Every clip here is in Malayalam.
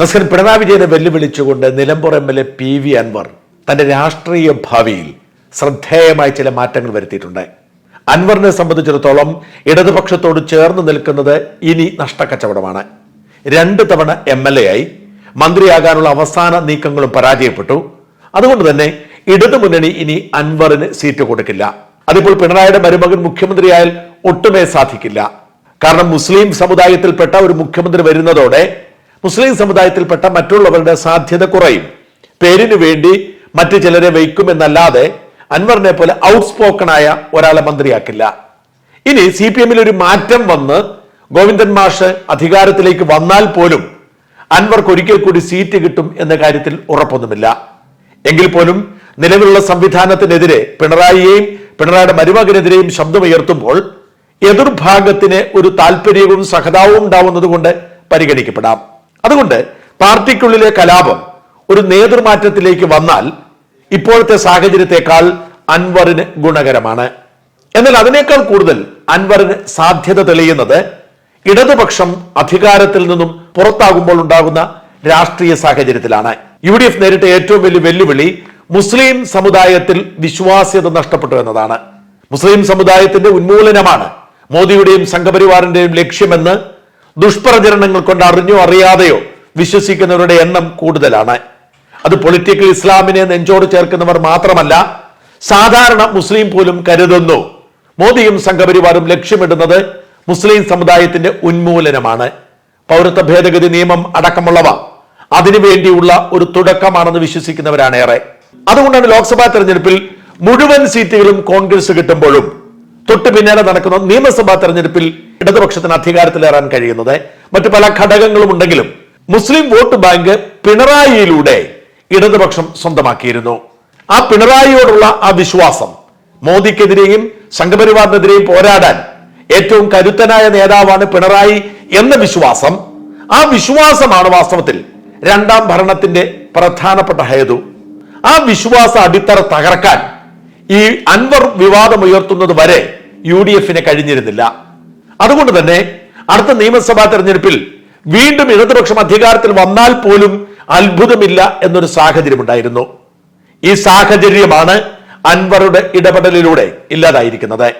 നസ്കൻ പിണറായി വിജയനെ വെല്ലുവിളിച്ചുകൊണ്ട് Nilambur M L A P V Anvar തന്റെ രാഷ്ട്രീയ ഭാവിയിൽ ശ്രദ്ധേയമായ ചില മാറ്റങ്ങൾ വരുത്തിയിട്ടുണ്ട്. അൻവറിനെ സംബന്ധിച്ചിടത്തോളം ഇടതുപക്ഷത്തോട് ചേർന്ന് നിൽക്കുന്നത് ഇനി നഷ്ടക്കച്ചവടമാണ്. രണ്ട് തവണ എം എൽ എ ആയി മന്ത്രിയാകാനുള്ള അവസാന നീക്കങ്ങളും പരാജയപ്പെട്ടു. അതുകൊണ്ട് തന്നെ ഇടതു മുന്നണി ഇനി അൻവറിന് സീറ്റ് കൊടുക്കില്ല. അതിപ്പോൾ പിണറായിയുടെ മരുമകൻ മുഖ്യമന്ത്രിയായാൽ ഒട്ടുമേ സാധിക്കില്ല. കാരണം മുസ്ലിം സമുദായത്തിൽപ്പെട്ട ഒരു മുഖ്യമന്ത്രി വരുന്നതോടെ മുസ്ലിം സമുദായത്തിൽപ്പെട്ട മറ്റുള്ളവരുടെ സാധ്യത കുറയും. പേരിനു വേണ്ടി മറ്റു ചിലരെ വയ്ക്കുമെന്നല്ലാതെ അൻവറിനെ പോലെ ഔട്ട്സ്പോക്കണായ ഒരാളെ മന്ത്രിയാക്കില്ല. ഇനി സി പി എമ്മിൽ ഒരു മാറ്റം വന്ന് ഗോവിന്ദൻ മാഷ് അധികാരത്തിലേക്ക് വന്നാൽ പോലും അൻവർക്ക് ഒരിക്കൽ കൂടി സീറ്റ് കിട്ടും എന്ന കാര്യത്തിൽ ഉറപ്പൊന്നുമില്ല. എങ്കിൽ പോലും നിലവിലുള്ള സംവിധാനത്തിനെതിരെ പിണറായിയെയും പിണറായിയുടെ മരുമകനെതിരെയും ശബ്ദമുയർത്തുമ്പോൾ എതിർഭാഗത്തിന് ഒരു താല്പര്യവും സഹതാവും ഉണ്ടാവുന്നത് കൊണ്ട് പരിഗണിക്കപ്പെടാം. അതുകൊണ്ട് പാർട്ടിക്കുള്ളിലെ കലാപം ഒരു നേതൃമാറ്റത്തിലേക്ക് വന്നാൽ ഇപ്പോഴത്തെ സാഹചര്യത്തെക്കാൾ അൻവറിന് ഗുണകരമാണ്. എന്നാൽ അതിനേക്കാൾ കൂടുതൽ അൻവറിന് സാധ്യത തെളിയുന്നത് ഇടതുപക്ഷം അധികാരത്തിൽ നിന്നും പുറത്താകുമ്പോൾ ഉണ്ടാകുന്ന രാഷ്ട്രീയ സാഹചര്യത്തിലാണ്. യു ഡി എഫ് നേരിട്ട ഏറ്റവും വലിയ വെല്ലുവിളി മുസ്ലിം സമുദായത്തിൽ വിശ്വാസ്യത നഷ്ടപ്പെട്ടു എന്നതാണ്. മുസ്ലിം സമുദായത്തിന്റെ ഉന്മൂലനമാണ് മോദിയുടെയും സംഘപരിവാറിന്റെയും ലക്ഷ്യമെന്ന് ദുഷ്പ്രചരണങ്ങൾ കൊണ്ട് അറിഞ്ഞോ അറിയാതെയോ വിശ്വസിക്കുന്നവരുടെ എണ്ണം കൂടുതലാണ്. അത് പൊളിറ്റിക്കൽ ഇസ്ലാമിനെ നെഞ്ചോട് ചേർക്കുന്നവർ മാത്രമല്ല സാധാരണ മുസ്ലിം പോലും കരുതുന്നു. മോദിയും സംഘപരിവാറും ലക്ഷ്യമിടുന്നത് മുസ്ലിം സമുദായത്തിന്റെ ഉന്മൂലനമാണ്. പൗരത്വ ഭേദഗതി നിയമം അടക്കമുള്ളവ അതിനുവേണ്ടിയുള്ള ഒരു തുടക്കമാണെന്ന് വിശ്വസിക്കുന്നവരാണ് ഏറെ. അതുകൊണ്ടാണ് ലോക്സഭാ തെരഞ്ഞെടുപ്പിൽ മുഴുവൻ സീറ്റുകളും കോൺഗ്രസ് കിട്ടുമ്പോഴും തൊട്ടു പിന്നാലെ നടക്കുന്ന നിയമസഭാ തെരഞ്ഞെടുപ്പിൽ ഇടതുപക്ഷത്തിന് അധികാരത്തിലേറാൻ കഴിയുന്നത്. മറ്റു പല ഘടകങ്ങളും ഉണ്ടെങ്കിലും മുസ്ലിം വോട്ട് ബാങ്ക് പിണറായിയിലൂടെ ഇടതുപക്ഷം സ്വന്തമാക്കിയിരുന്നു. ആ പിണറായിയോടുള്ള ആ വിശ്വാസം മോദിക്കെതിരെയും സംഘപരിവാറിനെതിരെയും പോരാടാൻ ഏറ്റവും കരുത്തനായ നേതാവാണ് പിണറായി എന്ന വിശ്വാസം ആ വിശ്വാസമാണ് വാസ്തവത്തിൽ രണ്ടാം ഭരണത്തിന്റെ പ്രധാനപ്പെട്ട ഹേതു. ആ വിശ്വാസ അടിത്തറ തകർക്കാൻ ഈ അൻവർ വിവാദം ഉയർത്തുന്നത് വരെ യു ഡി എഫിന് കഴിഞ്ഞിരുന്നില്ല. അതുകൊണ്ട് തന്നെ അടുത്ത നിയമസഭാ തെരഞ്ഞെടുപ്പിൽ വീണ്ടും ഇടതുപക്ഷം അധികാരത്തിൽ വന്നാൽ പോലും അത്ഭുതമില്ല എന്നൊരു സാഹചര്യം ഉണ്ടായിരുന്നു. ഈ സാഹചര്യമാണ് അൻവറുടെ ഇടപെടലിലൂടെ ഇല്ലാതായിരിക്കുന്നത്.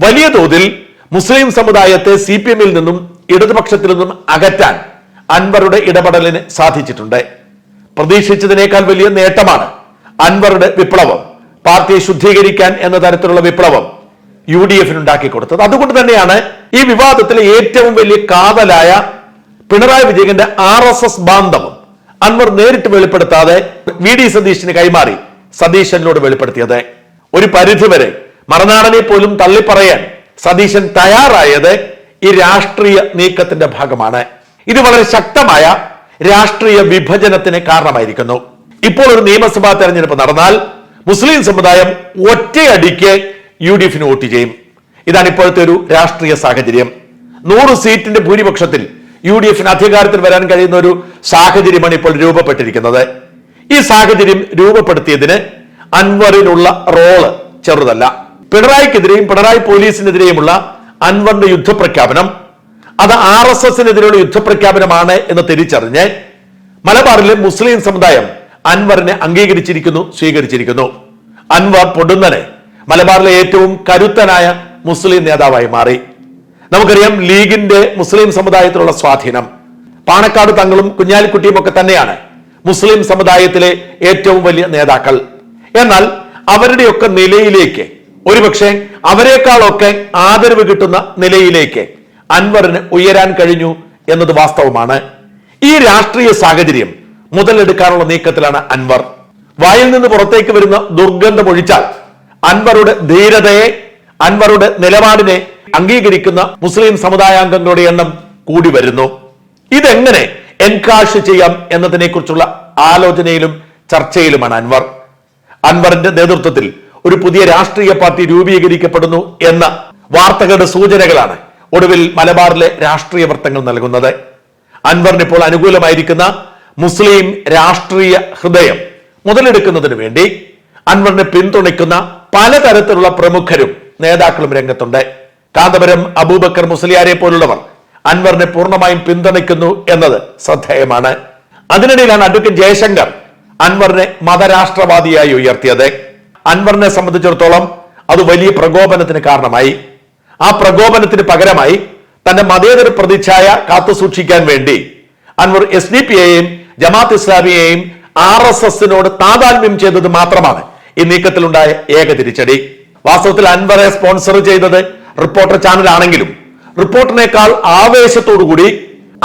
വലിയ തോതിൽ മുസ്ലിം സമുദായത്തെ സി പി എമ്മിൽ നിന്നും ഇടതുപക്ഷത്തിൽ നിന്നും അകറ്റാൻ അൻവറുടെ ഇടപെടലിന് സാധിച്ചിട്ടുണ്ട്. പ്രതീക്ഷിച്ചതിനേക്കാൾ വലിയ നേട്ടമാണ് അൻവറുടെ വിപ്ലവം. പാർട്ടിയെ ശുദ്ധീകരിക്കാൻ എന്ന തരത്തിലുള്ള വിപ്ലവം യു ഡി എഫിന് ഉണ്ടാക്കി കൊടുത്തത്. അതുകൊണ്ട് തന്നെയാണ് ഈ വിവാദത്തിലെ ഏറ്റവും വലിയ കാതലായ പിണറായി വിജയന്റെ ആർ എസ് എസ് ബാന്ധവം അൻവർ നേരിട്ട് വെളിപ്പെടുത്താതെ വി ഡി സതീശിന് കൈമാറി സതീശനിലൂടെ വെളിപ്പെടുത്തിയത്. ഒരു പരിധിവരെ മറനാടനെ പോലും തള്ളിപ്പറയാൻ സതീശൻ തയ്യാറായത് ഈ രാഷ്ട്രീയ നീക്കത്തിന്റെ ഭാഗമാണ്. ഇത് വളരെ ശക്തമായ രാഷ്ട്രീയ വിഭജനത്തിന് കാരണമായിരിക്കുന്നു. ഇപ്പോൾ ഒരു നിയമസഭാ തെരഞ്ഞെടുപ്പ് നടന്നാൽ മുസ്ലിം സമുദായം ഒറ്റയടിക്ക് യു ഡി എഫിന് വോട്ട് ചെയ്യും. ഇതാണ് ഇപ്പോഴത്തെ ഒരു രാഷ്ട്രീയ സാഹചര്യം. നൂറ് സീറ്റിന്റെ ഭൂരിപക്ഷത്തിൽ യു ഡി എഫിന് അധികാരത്തിൽ വരാൻ കഴിയുന്ന ഒരു സാഹചര്യമാണ് ഇപ്പോൾ രൂപപ്പെട്ടിരിക്കുന്നത്. ഈ സാഹചര്യം രൂപപ്പെടുത്തിയതിന് അൻവറിനുള്ള റോൾ ചെറുതല്ല. പിണറായിക്കെതിരെയും പിണറായി പോലീസിനെതിരെയുമുള്ള അൻവറിന്റെ യുദ്ധപ്രഖ്യാപനം അത് ആർ എസ് എസിനെതിരെയുള്ള യുദ്ധപ്രഖ്യാപനമാണ് എന്ന് തിരിച്ചറിഞ്ഞ് മലബാറിലെ മുസ്ലിം സമുദായം അൻവറിനെ അംഗീകരിച്ചിരിക്കുന്നു സ്വീകരിച്ചിരിക്കുന്നു. അൻവർ പൊടുന്നനെ മലബാറിലെ ഏറ്റവും കരുത്തനായ മുസ്ലിം നേതാവായി മാറി. നമുക്കറിയാം ലീഗിന്റെ മുസ്ലിം സമുദായത്തിലുള്ള സ്വാധീനം. പാണക്കാട് തങ്ങളും കുഞ്ഞാലിക്കുട്ടിയും ഒക്കെ തന്നെയാണ് മുസ്ലിം സമുദായത്തിലെ ഏറ്റവും വലിയ നേതാക്കൾ. എന്നാൽ അവരുടെയൊക്കെ നിലയിലേക്ക് ഒരുപക്ഷെ അവരെക്കാളൊക്കെ ആദരവ് കിട്ടുന്ന നിലയിലേക്ക് അൻവറിന് ഉയരാൻ കഴിഞ്ഞു എന്നത് വാസ്തവമാണ്. ഈ രാഷ്ട്രീയ സാഹചര്യം മുതലെടുക്കാനുള്ള നീക്കത്തിലാണ് അൻവർ. വായിൽ നിന്ന് പുറത്തേക്ക് വരുന്ന ദുർഗന്ധം ഒഴിച്ചാൽ അൻവറുടെ ധീരതയെ അൻവറുടെ നിലപാടിനെ അംഗീകരിക്കുന്ന മുസ്ലിം സമുദായാംഗങ്ങളുടെ എണ്ണം കൂടി വരുന്നു. ഇതെങ്ങനെ എൻകാഷ് ചെയ്യാം എന്നതിനെ കുറിച്ചുള്ള ആലോചനയിലും ചർച്ചയിലുമാണ് അൻവർ. അൻവറിന്റെ നേതൃത്വത്തിൽ ഒരു പുതിയ രാഷ്ട്രീയ പാർട്ടി രൂപീകരിക്കപ്പെടുന്നു എന്ന വാർത്തകളുടെ സൂചനകളാണ് ഒടുവിൽ മലബാറിലെ രാഷ്ട്രീയ വൃത്തങ്ങൾ നൽകുന്നത്. അൻവറിന് ഇപ്പോൾ അനുകൂലമായിരിക്കുന്ന മുസ്ലിം രാഷ്ട്രീയ ഹൃദയം മുതലെടുക്കുന്നതിന് വേണ്ടി അൻവറിനെ പിന്തുണയ്ക്കുന്ന പലതരത്തിലുള്ള പ്രമുഖരും നേതാക്കളും രംഗത്തുണ്ട്. കാന്തപുരം അബൂബക്കർ മുസ്ലിയാരെ പോലുള്ളവർ അൻവറിനെ പൂർണമായും പിന്തുണയ്ക്കുന്നു എന്നത് ശ്രദ്ധേയമാണ്. അതിനിടയിലാണ് അഡ്വക്കേറ്റ് ജയശങ്കർ അൻവറിനെ മതരാഷ്ട്രവാദിയായി ഉയർത്തിയത്. അൻവറിനെ സംബന്ധിച്ചിടത്തോളം അത് വലിയ പ്രകോപനത്തിന് കാരണമായി. ആ പ്രകോപനത്തിന് പകരമായി തന്റെ മതേതര പ്രതിച്ഛായ കാത്തുസൂക്ഷിക്കാൻ വേണ്ടി അൻവർ എസ് ഡി പി എയും ജമാത്ത് ഇസ്ലാമിയെയും ആർ എസ് എസിനോട് താതാത്മ്യം ചെയ്തത് മാത്രമാണ്. ഈ നീക്കത്തിലുണ്ടായ ഏക തിരിച്ചടി. വാസ്തവത്തിൽ അൻവറെ സ്പോൺസർ ചെയ്തത് റിപ്പോർട്ടർ ചാനലാണെങ്കിലും റിപ്പോർട്ടറിനേക്കാൾ ആവേശത്തോടുകൂടി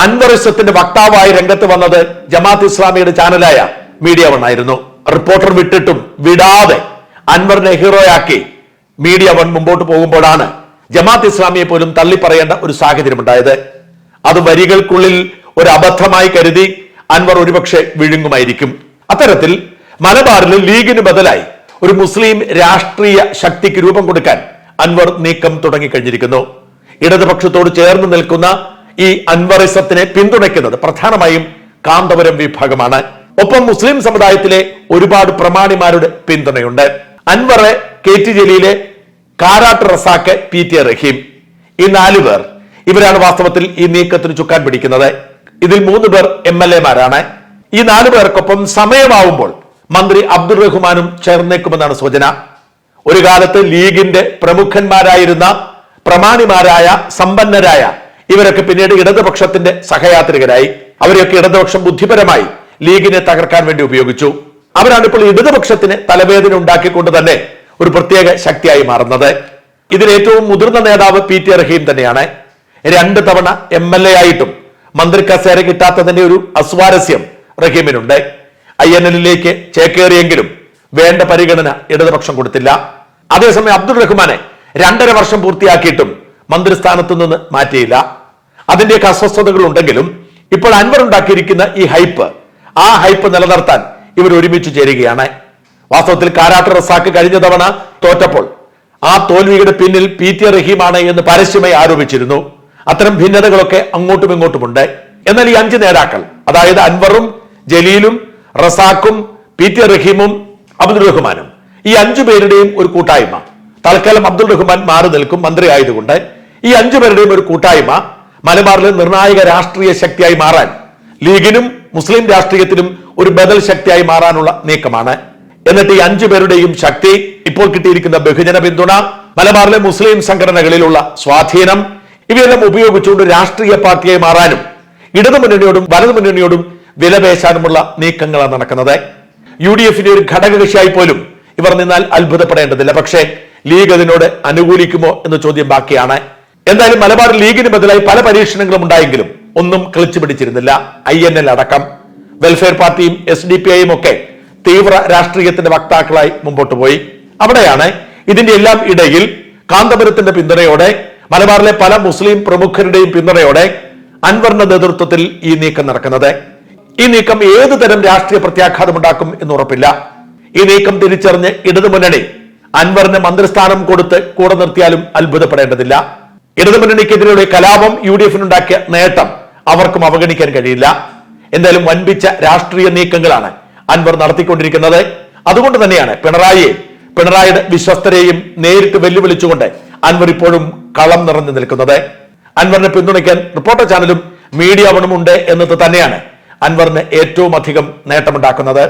അൻവറിസത്തിന്റെ വക്താവായി രംഗത്ത് വന്നത് ജമാഅത്ത് ഇസ്ലാമിയുടെ ചാനലായ മീഡിയ വൺ ആയിരുന്നു. റിപ്പോർട്ടർ വിട്ടിട്ടും വിടാതെ അൻവറിനെ ഹീറോയാക്കി മീഡിയ വൺ മുമ്പോട്ട് പോകുമ്പോഴാണ് ജമാഅത്ത് ഇസ്ലാമിയെ പോലും തള്ളിപ്പറയേണ്ട ഒരു സാഹചര്യം ഉണ്ടായത് അത് വരികൾക്കുള്ളിൽ ഒരു അബദ്ധമായി കരുതി അൻവർ ഒരുപക്ഷെ വിഴുങ്ങുമായിരിക്കും. അത്തരത്തിൽ മലബാറിൽ ലീഗിന് ബദലായി ഒരു മുസ്ലിം രാഷ്ട്രീയ ശക്തിക്ക് രൂപം കൊടുക്കാൻ അൻവർ നീക്കം തുടങ്ങിക്കഴിഞ്ഞിരിക്കുന്നു. ഇടതുപക്ഷത്തോട് ചേർന്ന് നിൽക്കുന്ന ഈ അൻവറിസത്തിനെ പിന്തുണയ്ക്കുന്നത് പ്രധാനമായും കാന്തപുരം വിഭാഗമാണ്. ഒപ്പം മുസ്ലിം സമുദായത്തിലെ ഒരുപാട് പ്രമാണിമാരുടെ പിന്തുണയുണ്ട്. അൻവറെ കെ ടി ജലീലെ കാരാട്ട് റസാക്ക് പി ടി റഹീം. ഈ നാലു പേർ ഇവരാണ് വാസ്തവത്തിൽ ഈ നീക്കത്തിന് ചുക്കാൻ പിടിക്കുന്നത്. ഇതിൽ മൂന്ന് പേർ എം എൽ എമാരാണ് ഈ നാലു പേർക്കൊപ്പം സമയമാവുമ്പോൾ മന്ത്രി അബ്ദുൾ റഹ്മാനും ചേർന്നേക്കുമെന്നാണ് സൂചന. ഒരു കാലത്ത് ലീഗിന്റെ പ്രമുഖന്മാരായിരുന്ന പ്രമാണിമാരായ സമ്പന്നരായ ഇവരൊക്കെ പിന്നീട് ഇടതുപക്ഷത്തിന്റെ സഹയാത്രികരായി. അവരെയൊക്കെ ഇടതുപക്ഷം ബുദ്ധിപരമായി ലീഗിനെ തകർക്കാൻ വേണ്ടി ഉപയോഗിച്ചു. അവരാണ് ഇപ്പോൾ ഇടതുപക്ഷത്തിന് തലവേദന ഉണ്ടാക്കിക്കൊണ്ട് തന്നെ ഒരു പ്രത്യേക ശക്തിയായി മാറുന്നത്. ഇതിൽ ഏറ്റവും മുതിർന്ന നേതാവ് പി ടി റഹീം തന്നെയാണ്. രണ്ട് തവണ എം എൽ എ ആയിട്ടും മന്ത്രി കസേര കിട്ടാത്തതിന്റെ ഒരു അസ്വാരസ്യം റഹീമിനുണ്ട്. ഐ എൻ എല്ലിലേക്ക് ചേക്കേറിയെങ്കിലും വേണ്ട പരിഗണന ഇടതുപക്ഷം കൊടുത്തില്ല. അതേസമയം അബ്ദുൾ റഹ്മാനെ രണ്ടര വർഷം പൂർത്തിയാക്കിയിട്ടും മന്ത്രിസ്ഥാനത്തു നിന്ന് മാറ്റിയില്ല. അതിന്റെയൊക്കെ അസ്വസ്ഥതകൾ ഉണ്ടെങ്കിലും ഇപ്പോൾ അൻവർ ഉണ്ടാക്കിയിരിക്കുന്ന ഈ ഹൈപ്പ് ആ ഹൈപ്പ് നിലനിർത്താൻ ഇവർ ഒരുമിച്ച് ചേരുകയാണ്. വാസ്തവത്തിൽ കാരാട്ട് റസാക്ക് കഴിഞ്ഞ തവണ തോറ്റപ്പോൾ ആ തോൽവിയുടെ പിന്നിൽ പി ടി റഹീമാണ് എന്ന് പരസ്യമായി ആരോപിച്ചിരുന്നു. അത്തരം ഭിന്നതകളൊക്കെ അങ്ങോട്ടും ഇങ്ങോട്ടുമുണ്ട്. എന്നാൽ ഈ അഞ്ച് നേതാക്കൾ അതായത് അൻവറും ജലീലും റസാഖും പി ടി റഹീമും അബ്ദുൾ റഹ്മാനും. ഈ അഞ്ചു പേരുടെയും ഒരു കൂട്ടായ്മ. തൽക്കാലം അബ്ദുൾ റഹ്മാൻ മാറി നിൽക്കും മന്ത്രി ആയതുകൊണ്ട്. ഈ അഞ്ചു പേരുടെയും ഒരു കൂട്ടായ്മ മലബാറിലെ നിർണായക രാഷ്ട്രീയ ശക്തിയായി മാറാൻ ലീഗിനും മുസ്ലിം രാഷ്ട്രീയത്തിനും ഒരു ബദൽ ശക്തിയായി മാറാനുള്ള നീക്കമാണ്. എന്നിട്ട് ഈ അഞ്ചു പേരുടെയും ശക്തി ഇപ്പോൾ കിട്ടിയിരിക്കുന്ന ബഹുജന പിന്തുണ മലബാറിലെ മുസ്ലിം സംഘടനകളിലുള്ള സ്വാധീനം ഇവയെല്ലാം ഉപയോഗിച്ചുകൊണ്ട് രാഷ്ട്രീയ പാർട്ടിയായി മാറാനും ഇടതു മുന്നണിയോടും വലതു മുന്നണിയോടും വിലപേശാനുമുള്ള നീക്കങ്ങളാണ് നടക്കുന്നത്. യു ഡി എഫിന്റെ ഒരു ഘടകകക്ഷിയായി പോലും ഇവർ നിന്നാൽ അത്ഭുതപ്പെടേണ്ടതില്ല. പക്ഷേ ലീഗ് അതിനോട് അനുകൂലിക്കുമോ എന്ന ചോദ്യം ബാക്കിയാണ്. എന്തായാലും മലബാർ ലീഗിന് ബദലായി പല പരീക്ഷണങ്ങളും ഉണ്ടായെങ്കിലും ഒന്നും കിളിച്ചു പിടിച്ചിരുന്നില്ല. ഐ എൻ എൽ അടക്കം. വെൽഫെയർ പാർട്ടിയും എസ് ഡി പി ഐയും ഒക്കെ തീവ്ര രാഷ്ട്രീയത്തിന്റെ വക്താക്കളായി മുമ്പോട്ട് പോയി. അവിടെയാണ് ഇതിന്റെ എല്ലാം ഇടയിൽ കാന്തപുരത്തിന്റെ പിന്തുണയോടെ മലബാറിലെ പല മുസ്ലിം പ്രമുഖരുടെയും പിന്തുണയോടെ അൻവറിന്റെ നേതൃത്വത്തിൽ ഈ നീക്കം നടക്കുന്നത്. ഈ നീക്കം ഏതു തരം രാഷ്ട്രീയ പ്രത്യാഘാതം ഉണ്ടാക്കും എന്ന് ഉറപ്പില്ല. ഈ നീക്കം തിരിച്ചറിഞ്ഞ് ഇടതുമുന്നണി അൻവറിന് മന്ത്രിസ്ഥാനം കൊടുത്ത് കൂടെ നിർത്തിയാലും അത്ഭുതപ്പെടേണ്ടതില്ല. ഇടതുമുന്നണിക്കെതിരെയുള്ള കലാപം യു ഡി എഫിനുണ്ടാക്കിയ നേട്ടം അവർക്കും അവഗണിക്കാൻ കഴിയില്ല. എന്തായാലും വൻപിച്ച രാഷ്ട്രീയ നീക്കങ്ങളാണ് അൻവർ നടത്തിക്കൊണ്ടിരിക്കുന്നത്. അതുകൊണ്ട് തന്നെയാണ് പിണറായിയെ പിണറായിയുടെ വിശ്വസ്തരെയും നേരിട്ട് വെല്ലുവിളിച്ചുകൊണ്ട് അൻവർ ഇപ്പോഴും കളം നിറഞ്ഞു നിൽക്കുന്നത്. അൻവറിനെ പിന്തുണയ്ക്കാൻ റിപ്പോർട്ടർ ചാനലും മീഡിയ വണുമുണ്ട് എന്നത് തന്നെയാണ് അൻവറിന് ഏറ്റവും അധികം നേട്ടമുണ്ടാക്കുന്നത്.